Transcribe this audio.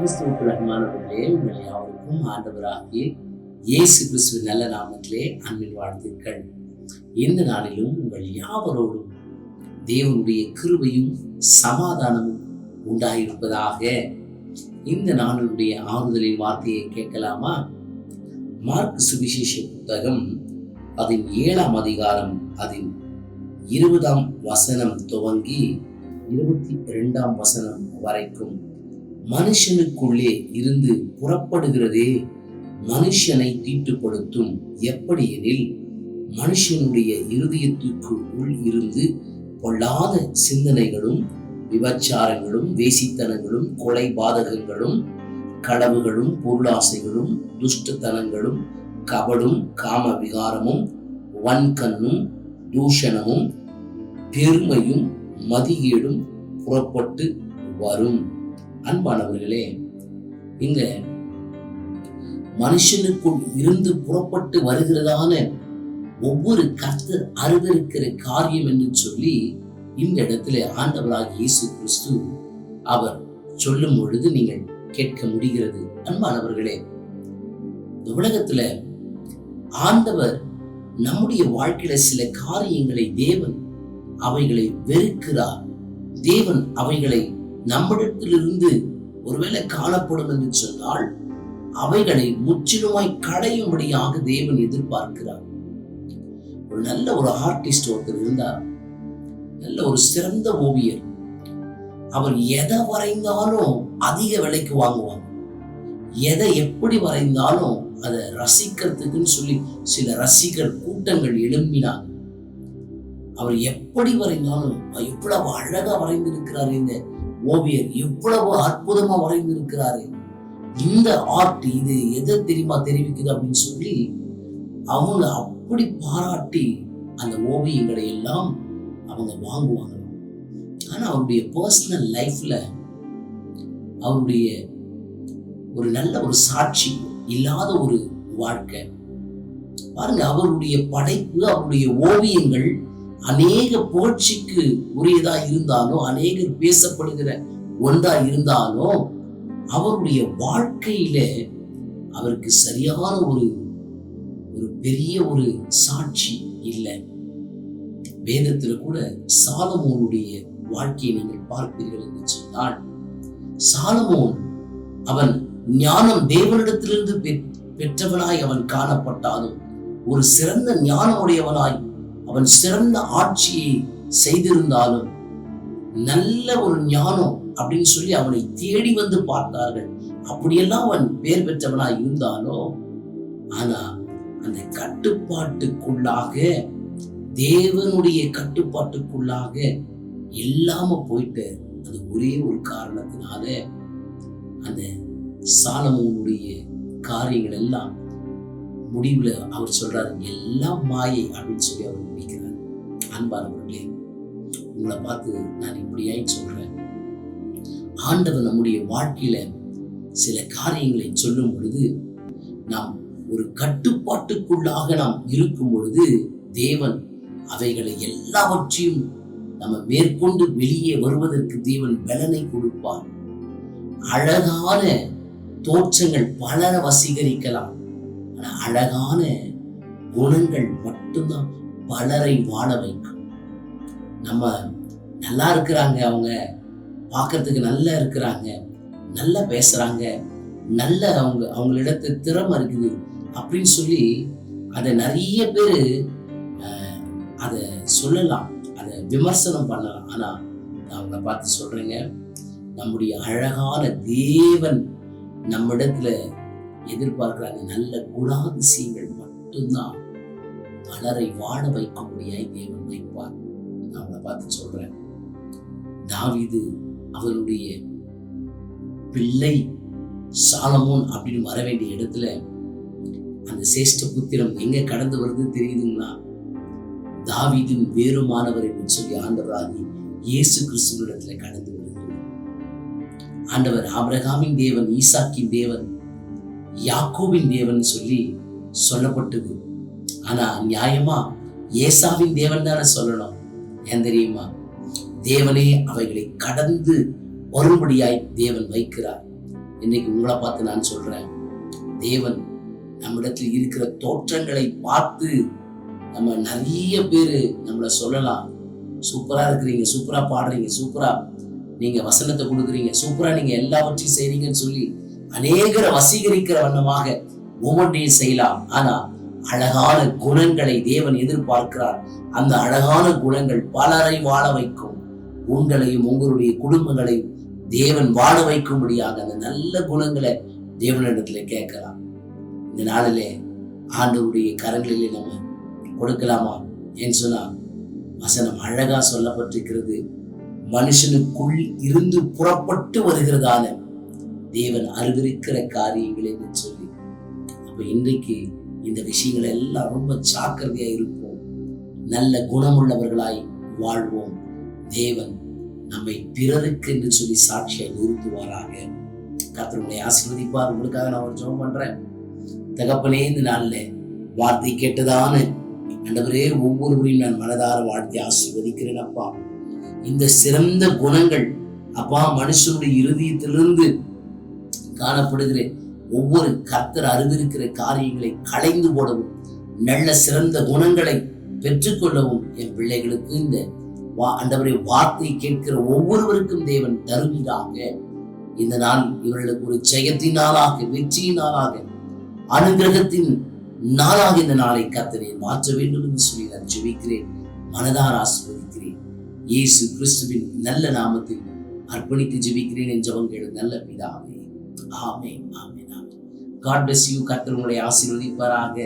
கிறிஸ்துவுக்கு அன்பானவர்களே உங்கள் யாவருக்கும் ஆண்டவராகிய இயேசு கிறிஸ்துவின் நல்ல நாமத்திலே அன்பின் வாழ்த்துக்கள். இந்த நாளிலும் உங்கள் யாவரோடும் தேவனுடைய கிருபையும் சமாதானமும் உண்டாயிருப்பதாக இந்த நாளினுடைய ஆறுதலின் வார்த்தையை கேட்கலாமா? மார்க் சுவிசேஷ புத்தகம் அதன் ஏழாம் அதிகாரம் அதன் இருபதாம் வசனம் துவங்கி இருபத்தி இரண்டாம் வசனம் வரைக்கும் மனுஷனுக்குள்ளே இருந்து புறப்படுகிறதே மனுஷனை தீட்டுப்படுத்தும். எப்படி எனில் மனுஷனுடைய இருதயத்துக்கு உள் இருந்து பொல்லாத சிந்தனைகளும் விபச்சாரங்களும் வேசித்தனங்களும் கொலை பாதகங்களும் களவுகளும் பொருளாசைகளும் துஷ்டத்தனங்களும் கபடும் காம விகாரமும் வன்கண்ணும் தூஷணமும் பெருமையும் மதிகேடும் புறப்பட்டு வரும். அன்பானவர்களே இங்க மனுஷனுக்குள் இருந்து புறப்பட்டு வருகிறதான ஒவ்வொரு கர்த்தர் அருவருக்கிற காரியம் என்று சொல்லி இந்த இடத்துல ஆண்டவராக இயேசு கிறிஸ்து அவர் சொல்லும் பொழுது நீங்கள் கேட்க முடிகிறது. அன்பானவர்களே இந்த உலகத்துல ஆண்டவர் நம்முடைய வாழ்க்கையில சில காரியங்களை தேவன் அவைகளை வெறுக்கிறார். தேவன் அவைகளை நம்மிடத்திலிருந்து ஒருவேளை காணப்படும் என்று சொன்னால் அவைகளை முற்றிலுமாய் கடையும்படியாக தேவன் எதிர்பார்க்கிறார். ஒரு நல்ல ஒரு ஆர்டிஸ்ட் ஒருத்தர் இருந்தார். நல்ல ஒரு சிறந்த ஓவியர். அவர் எதை வரைந்தாலும் அதிக விலைக்கு வாங்குவாங்க எதை எப்படி வரைந்தாலும் அதை ரசிக்கிறதுக்குன்னு சொல்லி சில ரசிகர் கூட்டங்கள் எழும்பினாங்க அவர் எப்படி வரைந்தாலும் எவ்வளவு அழகா வரைந்திருக்கிறார் இந்த ஓவியர் எவ்வளவு அற்புதமா வரைந்திருக்கிறாரு. இந்த ஆர்ட் இது எதை தெரியுமா தெரிவிக்குது அப்படின்னு சொல்லி அவங்க அப்படி பாராட்டி அந்த ஓவியங்களை எல்லாம் அவங்க வாங்குவாங்க. ஆனா அவருடைய பர்சனல் லைஃப்ல அவருடைய ஒரு நல்ல ஒரு சாட்சி இல்லாத ஒரு வாழ்க்கை. பாருங்க அவருடைய படைப்பு அவருடைய ஓவியங்கள் அநேக புகழ்ச்சிக்கு உரியதா இருந்தாலும் அநேகர் பேசப்படுகிற ஒன்றா இருந்தாலும் அவருடைய வாழ்க்கையில அவருக்கு சரியான ஒரு ஒரு பெரிய ஒரு சாட்சி இல்லை. வேதத்துல கூட சாலமோனுடைய வாழ்க்கையை நீங்கள் பார்ப்பீர்கள் என்று சொன்னால் சாலமோன் அவன் ஞானம் தேவனிடத்திலிருந்து பெற்றவனாய் அவன் காணப்பட்டாலும் ஒரு சிறந்த ஞானமுடையவனாய் அவன் சிறந்த ஆட்சியை செய்திருந்தாலும் நல்ல ஒரு ஞானம் அப்படின்னு சொல்லி அவனை தேடி வந்து பார்த்தார்கள். அப்படியெல்லாம் அவன் பேர் பெற்றவனாய் இருந்தாலும் ஆனா அந்த கட்டுப்பாட்டுக்குள்ளாக தேவனுடைய கட்டுப்பாட்டுக்குள்ளாக இல்லாம போயிட்டு அது ஒரே ஒரு காரணத்தினால அந்த சாலமோனுடைய காரியங்கள் எல்லாம் முடிவுல அவர் சொல்றாரு எல்லாம் மாயை அப்படின்னு சொல்லி அவர் முடிக்கிறார். அன்பானவர்களே உங்களை பார்த்து நான் இப்படியாய் சொல்றேன். ஆண்டவர் நம்முடைய வாழ்க்கையில சில காரியங்களை சொல்லும் பொழுது நாம் ஒரு கட்டுப்பாட்டுக்குள்ளாக நாம் இருக்கும் பொழுது தேவன் அவைகளை எல்லாவற்றையும் நம்ம மேற்கொண்டு வெளியே வருவதற்கு தேவன் பலனை கொடுப்பார். அழகான தோற்றங்கள் பலர வசீகரிக்கலாம். அழகான குணங்கள் மட்டும்தான் பலரை வாழ வைக்கும். நம்ம நல்லா இருக்கிறாங்க அவங்க பார்க்கறதுக்கு நல்லா இருக்கிறாங்க நல்லா பேசுறாங்க நல்ல அவங்க அவங்களிடத்து திறமை இருக்குது அப்படின்னு சொல்லி அதை நிறைய பேர் அதை சொல்லலாம் அதை விமர்சனம் பண்ணலாம். ஆனால் நான் அவங்கள பார்த்து சொல்றேங்க நம்முடைய அழகான தேவன் நம்மிடத்துல எதிர்பார்க்கிறாங்க நல்ல குணாதிசயங்கள் மட்டும்தான் பலரை வாழ வைக்கும்படியாய் தேவன் வைப்பார். நான் அவங்கள பார்த்து சொல்றேன். தாவிது அவருடைய பிள்ளை சாலமோன் அப்படின்னு வர வேண்டிய இடத்துல அந்த சேஷ்ட புத்திரம் எங்க கடந்து வருது தெரியுதுங்களா? தாவிதும் வேறுமானவர் என்று சொல்லி ஆண்டவராகி இயேசு கிறிஸ்துவிடத்துல கடந்து வருகிறது ஆண்டவர் ஆபிரகாமின் தேவன் ஈசாக்கின் தேவன் யாக்கோவின் தேவன் சொல்லி சொல்லப்பட்டது. ஆனா நியாயமா ஏசாவின் தேவன் தானே சொல்லணும். ஏன் தெரியுமா? தேவனே அவைகளை கடந்து வரும்படியாய் தேவன் வைக்கிறார். இன்னைக்கு உங்களை பார்த்து நான் சொல்றேன். தேவன் நம்மிடத்தில் இருக்கிற தோற்றங்களை பார்த்து நம்ம நிறைய பேர் நம்மளை சொல்லலாம். சூப்பரா இருக்கிறீங்க சூப்பரா பாடுறீங்க சூப்பரா நீங்க வசனத்தை கொடுக்குறீங்க சூப்பரா நீங்க எல்லாவற்றையும் செய்றீங்கன்னு சொல்லி அநேகரை வசீகரிக்கிற வண்ணமாக ஒவ்வொன்றையும் செய்யலாம். ஆனா அழகான குணங்களை தேவன் எதிர்பார்க்கிறார். அந்த அழகான குணங்கள் பலரை வாழ வைக்கும். உங்களையும் உங்களுடைய குடும்பங்களையும் தேவன் வாழ வைக்கும்படியாக அந்த நல்ல குணங்களை தேவனிடத்துல கேட்கலாம். இந்த நாளிலே ஆண்டவருடைய கரங்களிலே நம்ம கொடுக்கலாமா என்று சொன்னா வசனம் அழகா சொல்லப்பட்டிருக்கிறது. மனுஷனுக்குள் இருந்து புறப்பட்டு வருகிறதான தேவன் அறிவிருக்கிற காரியங்கள் என்று சொல்லி. அப்ப இன்றைக்கு இந்த விஷயங்கள் எல்லாம் ரொம்ப ஜாக்கிரதையா இருப்போம். நல்ல குணமுள்ளவர்களாய் வாழ்வோம். தேவன் நம்மை பிறருக்கு என்று சொல்லி சாட்சியை நிறுத்துவாராக. கத்தருடைய ஆசீர்வதிப்பார். உங்களுக்காக நான் ஒரு ஜெபம் பண்றேன். தகப்பனே இந்த நாள்ல வார்த்தை கேட்டதான ஆண்டவரே ஒவ்வொருவரையும் நான் மனதார வாழ்த்தி ஆசீர்வதிக்கிறேன் அப்பா. இந்த சிறந்த குணங்கள் அப்பா மனுஷனுடைய இருதயத்திலிருந்து காணப்படுகிற ஒவ்வொரு கர்த்தர் அறிவிருக்கிற காரியங்களை களைந்து போடவும் நல்ல சிறந்த குணங்களை பெற்றுக்கொள்ளவும் என் பிள்ளைகளுக்கு இந்த வா ஆண்டவரை வார்த்தை கேட்கிற ஒவ்வொருவருக்கும் தேவன் தருவீராக. இந்த நாள் இவர்களுக்கு ஒரு ஜெயத்தினாலாக நாளாக அனுகிரகத்தின் நாளாக இந்த நாளை கத்தனை மாற்ற வேண்டும் என்று சொல்லி நான் ஜெபிக்கிறேன் மனதார் ஆசிர்வதிக்கிறேன். இயேசு கிறிஸ்துவின் நல்ல நாமத்தில் அர்ப்பணித்து ஜெபிக்கிறேன் என் ஜெபம் நல்ல பிதாவே. ஆமே ஆமே ஆமே காட் பிளஸ் யூ கர்த்தர் உங்களை ஆசீர்வதிப்பாராக.